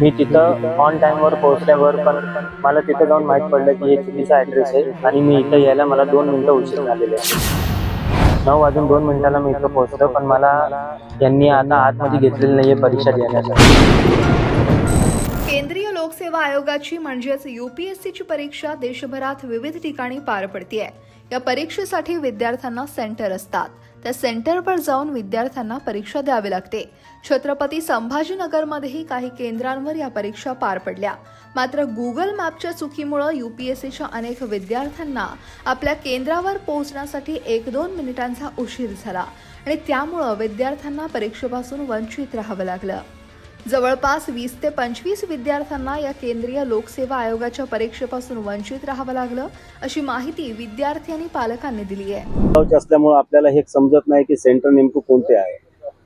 मी तिथं ऑन टाइमवर पोहोचल्यावर पण मला तिथं जाऊन माहीत पडलं की हे चुकीचा ॲड्रेस आहे आणि मी इथं यायला मला दोन मिनटं उशीर झालेले नऊ वाजून दोन मिनिटाला मी इथं पोहोचलो पण मला यांनी आता आतमध्ये घेतलेली नाही आहे परीक्षा देण्यासाठी. केंद्रीय लोकसेवा आयोगाची म्हणजेच यूपीएससीची परीक्षा देशभरात विविध ठिकाणी पार पडते या परीक्षेसाठी विद्यार्थ्यांना सेंटर असतात. त्या सेंटरवर जाऊन विद्यार्थ्यांना परीक्षा द्यावी लागते. छत्रपती संभाजीनगरमध्येही काही केंद्रांवर या परीक्षा पार पडल्या. मात्र गुगल मॅपच्या चुकीमुळे सीच्या अनेक विद्यार्थ्यांना आपल्या केंद्रावर पोहोचण्यासाठी एक दोन मिनिटांचा उशीर झाला आणि त्यामुळं विद्यार्थ्यांना परीक्षेपासून वंचित राहावं लागलं. जवळपास वीस ते पंचवीस विद्यार्थ्यांना या केंद्रीय लोकसेवा आयोगाच्या परीक्षेपासून वंचित राहावं लागलं अशी माहिती विद्यार्थी आणि पालकांनी दिली आहे. असल्यामुळे आपल्याला हे समजत नाही की सेंटर नेमकं कोणते आहे.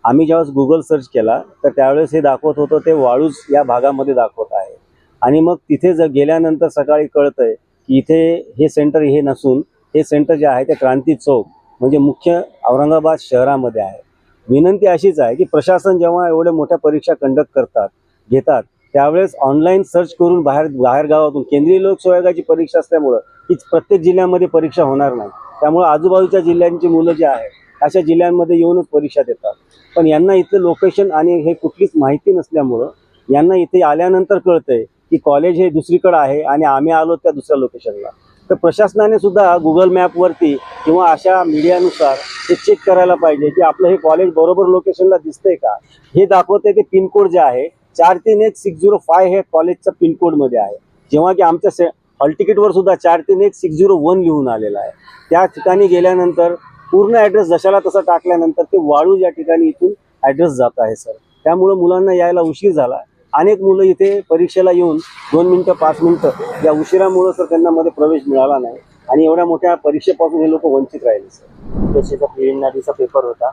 आम्ही ज्यावेळेस गुगल सर्च केला तर त्यावेळेस हे दाखवत होतं ते वाळूज या भागामध्ये दाखवत आहे. आणि मग तिथे जर गेल्यानंतर सकाळी कळतंय की इथे हे सेंटर हे नसून हे सेंटर जे आहे ते क्रांती चौक म्हणजे मुख्य औरंगाबाद शहरामध्ये आहे. विनंती अशीच आहे की प्रशासन जेव्हा एवढ्या मोठ्या परीक्षा कंडक्ट करतात घेतात त्यावेळेस ऑनलाईन सर्च करून बाहेर बाहेर गावातून केंद्रीय लोकसेवा आयोगाची परीक्षा असल्यामुळं की प्रत्येक जिल्ह्यामध्ये परीक्षा होणार नाही. त्यामुळे आजूबाजूच्या जिल्ह्यांची मुलं जी आहेत अशा जिल्ह्यांमध्ये येऊनच परीक्षा देतात. पण यांना इथलं लोकेशन आणि हे कुठलीच माहिती नसल्यामुळं यांना इथे आल्यानंतर कळतंय की कॉलेज हे दुसरीकडे आहे आणि आम्ही आलो त्या दुसऱ्या लोकेशनला तर प्रशासनाने सुद्धा गुगल मॅपवरती किंवा अशा मीडियानुसार ते चेक करायला पाहिजे की आपलं हे कॉलेज बरोबर लोकेशनला दिसतंय का? हे दाखवते ते पिनकोड जे आहे चार तीन एक सिक्स झिरो फाय हे कॉलेजच्या पिनकोडमध्ये आहे. जेव्हा की आमच्या से हॉल तिकीटवर सुद्धा चार तीन एक सिक्स झिरो वन लिहून आलेला आहे. त्या ठिकाणी गेल्यानंतर पूर्ण ॲड्रेस जशाला तसा टाकल्यानंतर ते वाळू या ठिकाणी इथून ॲड्रेस जात आहे सर त्यामुळं मुलांना यायला उशीर झाला. अनेक मुलं इथे परीक्षेला येऊन दोन मिनटं पाच मिनटं या उशिरामुळं सर त्यांना मध्ये प्रवेश मिळाला नाही. आणि एवढ्या मोठ्या परीक्षेपासून हे लोक वंचित राहिले सर. तसेचा प्रिलिमिनरीचा पेपर होता.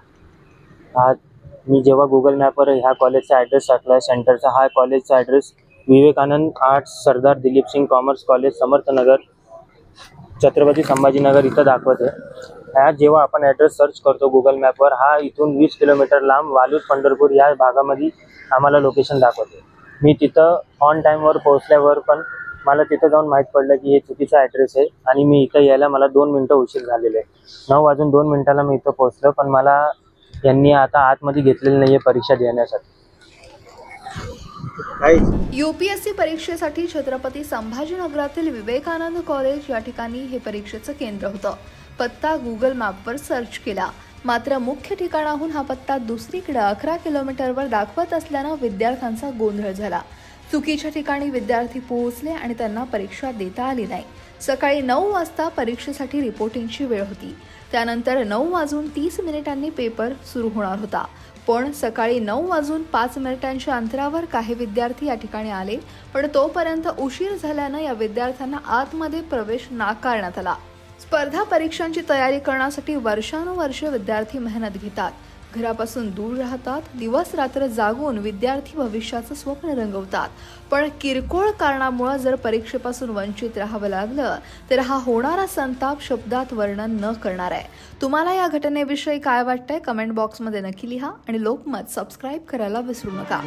हा मी जेव्हा गुगल मॅपवर ह्या कॉलेजचा ॲड्रेस टाकला सेंटरचा हा कॉलेजचा address Vivekanand arts Sardar Dilip Singh commerce college Samarthnagar Chhatrapati Sambhajinagar इथं दाखवते. ह्या जेव्हा आपण ॲड्रेस सर्च करतो गुगल मॅपवर हा इथून वीस किलोमीटर लांब वालूर पंढरपूर या भागामध्ये आम्हाला लोकेशन दाखवते. मी तिथं ऑन टाईमवर पोहोचल्यावर पण मला तिथं जाऊन माहीत पडलं की हे चुकीचा ॲड्रेस आहे आणि मी इथं यायला मला दोन मिनटं उशीर झालेले आहे नऊ वाजून दोन मिनिटाला मी इथं पोहोचलो पण मला यांनी आता आतमध्ये घेतलेलं नाही आहे परीक्षा देण्यासाठी. यूपीएससी परीक्षेसाठी छत्रपती संभाजीनगरातील विवेकानंद कॉलेज या ठिकाणी हे परीक्षेचं केंद्र होतं. पत्ता गुगल मॅपवर सर्च केला. मात्र मुख्य ठिकाणाहून हा पत्ता दुसरीकडे अकरा किलोमीटरवर दाखवत असल्यानं विद्यार्थ्यांचा गोंधळ झाला. चुकीच्या ठिकाणी विद्यार्थी पोहोचले आणि त्यांना परीक्षा देता आली नाही. सकाळी नऊ वाजता परीक्षेसाठी रिपोर्टिंगची वेळ होती. त्यानंतर नऊ वाजून तीस मिनिटांनी पेपर सुरू होणार होता. पण सकाळी नऊ वाजून पाच मिनिटांच्या अंतरावर काही विद्यार्थी या ठिकाणी आले पण तोपर्यंत उशीर झाल्यानं या विद्यार्थ्यांना आतमध्ये प्रवेश नाकारण्यात आला. स्पर्धा परीक्षांची तयारी करण्यासाठी वर्षानुवर्ष विद्यार्थी मेहनत घेतात. घरापासून दूर राहतात दिवस रात्र जागून विद्यार्थी भविष्याचं स्वप्न रंगवतात. पण किरकोळ कारणामुळे जर परीक्षेपासून वंचित राहावं लागलं तर हा होणारा संताप शब्दात वर्णन न करणार आहे. तुम्हाला या घटनेविषयी काय वाटतंय? कमेंट बॉक्समध्ये नक्की लिहा आणि लोकमत सबस्क्राईब करायला विसरू नका.